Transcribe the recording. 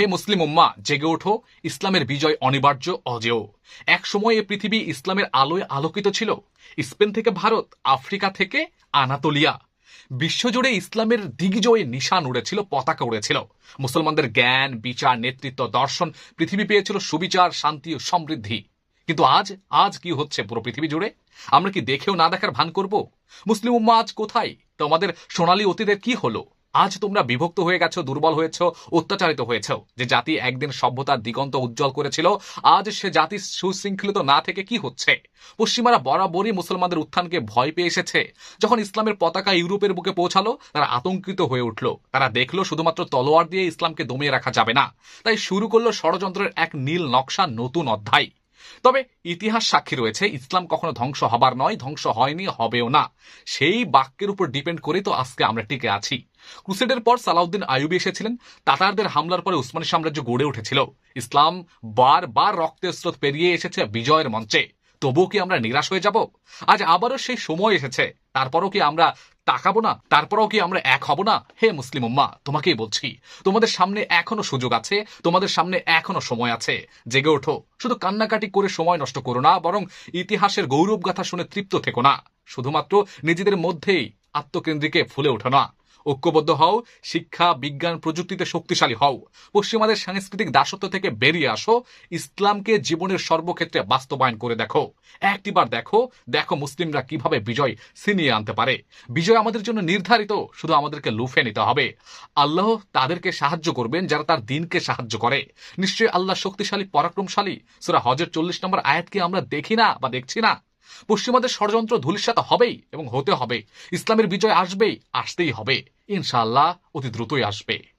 হে মুসলিম উম্মা, জেগে ওঠো, ইসলামের বিজয় অনিবার্য, অজেয়। এক সময় এ পৃথিবী ইসলামের আলোয় আলোকিত ছিল। স্পেন থেকে ভারত, আফ্রিকা থেকে আনাতোলিয়া। বিশ্বজুড়ে ইসলামের দিগ্বিজয়ে নিশান উড়েছিল, পতাকা উড়েছিল। মুসলমানদের জ্ঞান, বিচার, নেতৃত্ব, দর্শন পৃথিবী পেয়েছিল সুবিচার, শান্তি ও সমৃদ্ধি। কিন্তু আজ আজ কি হচ্ছে পুরো পৃথিবী জুড়ে? আমরা কি দেখেও না দেখার ভান করব? মুসলিম উম্মা আজ কোথায়? তোমাদের সোনালী অতীতের কি হলো? আজ তোমরা বিভক্ত হয়ে গেছো, দুর্বল হয়েছ, অত্যাচারিত হয়েছ। যে জাতি একদিন সভ্যতার দিগন্ত উজ্জ্বল করেছিল, আজ সে জাতি সুশৃঙ্খলিত না থেকে কি হচ্ছে? পশ্চিমারা বরাবরই মুসলমানদের উত্থানকে ভয় পেয়ে এসেছে। যখন ইসলামের পতাকা ইউরোপের বুকে পৌঁছালো, তারা আতঙ্কিত হয়ে উঠল। তারা দেখল, শুধুমাত্র তলোয়ার দিয়ে ইসলামকে দমিয়ে রাখা যাবে না। তাই শুরু করল ষড়যন্ত্রের এক নীল নকশা নতুন অধ্যায়। তবে ইতিহাস সাক্ষী রয়েছে, ইসলাম কখনো ধ্বংস হবার নয়, ধ্বংস হয়নি, হবেও না। সেই বাক্যের উপর ডিপেন্ড করে তো আজকে আমরা টিকে আছি। ক্রুসেডের পর সালাউদ্দিন আইয়ুবি এসেছিলেন, তাতারদের হামলার পরে উসমানী সাম্রাজ্য গড়ে উঠেছিল। ইসলাম বার বার রক্তের স্রোত পেরিয়ে এসেছে বিজয়ের মঞ্চে। তবুও কি আমরা নিরাশ হয়ে যাব? আজ আবারও সেই সময় এসেছে। তারপরও কি আমরা তাকাবো না? তারপরেও কি আমরা এক হব না? হে মুসলিম উম্মা, তোমাকেই বলছি, তোমাদের সামনে এখনও সুযোগ আছে, তোমাদের সামনে এখনও সময় আছে। জেগে ওঠো। শুধু কান্নাকাটি করে সময় নষ্ট করো না, বরং ইতিহাসের গৌরব গাথা শুনে তৃপ্ত থেকো না। শুধুমাত্র নিজেদের মধ্যেই আত্মকেন্দ্রিকে ফুলে ওঠো না। ঐক্যবদ্ধ হও, শিক্ষা, বিজ্ঞান প্রযুক্তিতে শক্তিশালী হও। পশ্চিমাদের সাংস্কৃতিক দাসত্ব থেকে বেরিয়ে আসো, ইসলামকে জীবনের সর্বক্ষেত্রে বাস্তবায়ন করে দেখো। একটিবার দেখো দেখো মুসলিমরা কীভাবে বিজয় ছিনিয়ে আনতে পারে। বিজয় আমাদের জন্য নির্ধারিত, শুধু আমাদেরকে লুফে নিতে হবে। আল্লাহ তাদেরকে সাহায্য করবেন যারা তার দিনকে সাহায্য করে। নিশ্চয়ই আল্লাহ শক্তিশালী, পরাক্রমশালী। সুরা হজের চল্লিশ নম্বর আয়াতকে আমরা দেখি না বা দেখছি না? পশ্চিমাদের ষড়যন্ত্র ধূলিসাত হবেই এবং হতে হবে। ইসলামের বিজয় আসবেই, আসতেই হবে। ইনশাল্লাহ অতি দ্রুতই আসবে।